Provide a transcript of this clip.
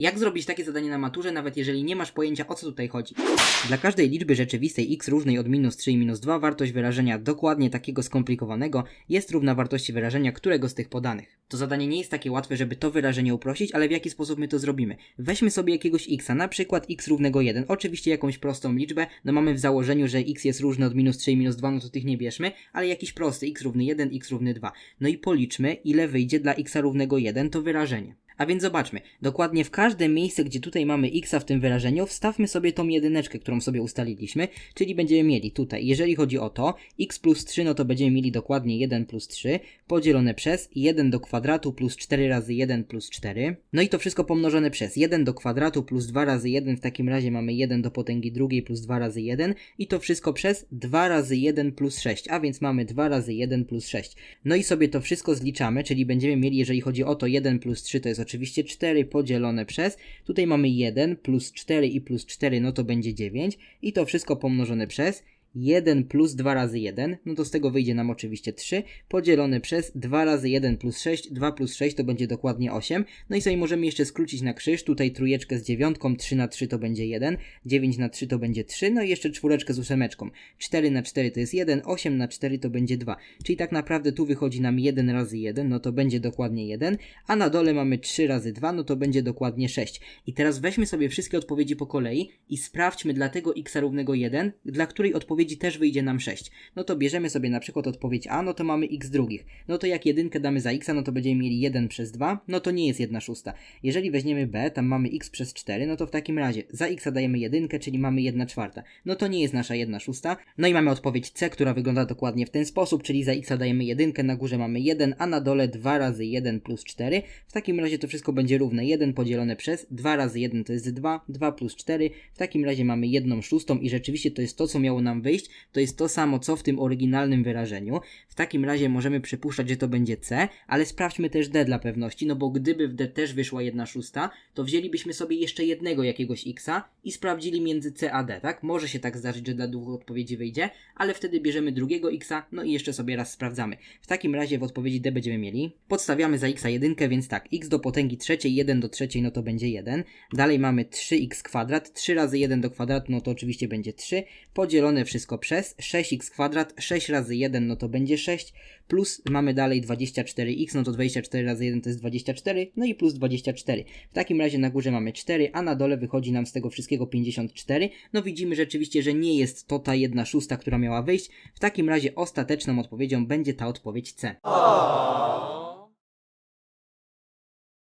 Jak zrobić takie zadanie na maturze, nawet jeżeli nie masz pojęcia o co tutaj chodzi? Dla każdej liczby rzeczywistej x różnej od minus 3 i minus 2 wartość wyrażenia dokładnie takiego skomplikowanego jest równa wartości wyrażenia którego z tych podanych. To zadanie nie jest takie łatwe, żeby to wyrażenie uprościć, ale w jaki sposób my to zrobimy? Weźmy sobie jakiegoś x, na przykład x równego 1, oczywiście jakąś prostą liczbę, no mamy w założeniu, że x jest różny od minus 3 i minus 2, no to tych nie bierzmy, ale jakiś prosty x równy 1, x równy 2. No i policzmy, ile wyjdzie dla x równego 1 to wyrażenie. A więc zobaczmy, dokładnie w każde miejsce, gdzie tutaj mamy x w tym wyrażeniu, wstawmy sobie tą jedyneczkę, którą sobie ustaliliśmy, czyli będziemy mieli tutaj, jeżeli chodzi o to, x plus 3, no to będziemy mieli dokładnie 1 plus 3, podzielone przez 1 do kwadratu plus 4 razy 1 plus 4, no i to wszystko pomnożone przez 1 do kwadratu plus 2 razy 1, w takim razie mamy 1 do potęgi drugiej plus 2 razy 1 i to wszystko przez 2 razy 1 plus 6, a więc mamy 2 razy 1 plus 6. No i sobie to wszystko zliczamy, czyli będziemy mieli, jeżeli chodzi o to 1 plus 3, to jest oczywiście 4 podzielone przez, tutaj mamy 1 plus 4 i plus 4, no to będzie 9 i to wszystko pomnożone przez 1 plus 2 razy 1, no to z tego wyjdzie nam oczywiście 3, podzielone przez 2 razy 1 plus 6, 2 plus 6 to będzie dokładnie 8, no i sobie możemy jeszcze skrócić na krzyż, tutaj trójeczkę z dziewiątką, 3 na 3 to będzie 1, 9 na 3 to będzie 3, no i jeszcze czwóreczkę z ósemeczką, 4 na 4 to jest 1, 8 na 4 to będzie 2, czyli tak naprawdę tu wychodzi nam 1 razy 1, no to będzie dokładnie 1, a na dole mamy 3 razy 2, no to będzie dokładnie 6. I teraz weźmy sobie wszystkie odpowiedzi po kolei i sprawdźmy dla tego x równego 1, dla której odpowiedzi też wyjdzie nam 6. No to bierzemy sobie na przykład odpowiedź A, no to mamy x drugich. No to jak jedynkę damy za x, no to będziemy mieli 1 przez 2, no to nie jest 1 szósta. Jeżeli weźmiemy B, tam mamy x przez 4, no to w takim razie za x dajemy jedynkę, czyli mamy 1 czwarta. No to nie jest nasza 1 szósta. No i mamy odpowiedź C, która wygląda dokładnie w ten sposób, czyli za x dajemy jedynkę, na górze mamy 1, a na dole 2 razy 1 plus 4. W takim razie to wszystko będzie równe 1 podzielone przez 2 razy 1 to jest 2, 2 plus 4. W takim razie mamy 1 szóstą i rzeczywiście to jest to, co miało nam wyjść. To jest to samo, co w tym oryginalnym wyrażeniu. W takim razie możemy przypuszczać, że to będzie C, ale sprawdźmy też D dla pewności, no bo gdyby w D też wyszła 1 szósta, to wzięlibyśmy sobie jeszcze jednego jakiegoś Xa i sprawdzili między C a D, tak? Może się tak zdarzyć, że dla dwóch odpowiedzi wyjdzie, ale wtedy bierzemy drugiego Xa, no i jeszcze sobie raz sprawdzamy. W takim razie w odpowiedzi D będziemy mieli. Podstawiamy za Xa jedynkę, więc tak, x do potęgi trzeciej, 1 do trzeciej, no to będzie 1. Dalej mamy 3x kwadrat, 3 razy 1 do kwadratu, no to oczywiście będzie 3. Podzielone wszystko przez 6x kwadrat, 6 razy 1, no to będzie 6. Plus mamy dalej 24x, no to 24 razy 1 to jest 24, no i plus 24. W takim razie na górze mamy 4, a na dole wychodzi nam z tego wszystkiego 54. No widzimy rzeczywiście, że nie jest to ta jedna szósta, która miała wyjść. W takim razie ostateczną odpowiedzią będzie ta odpowiedź C.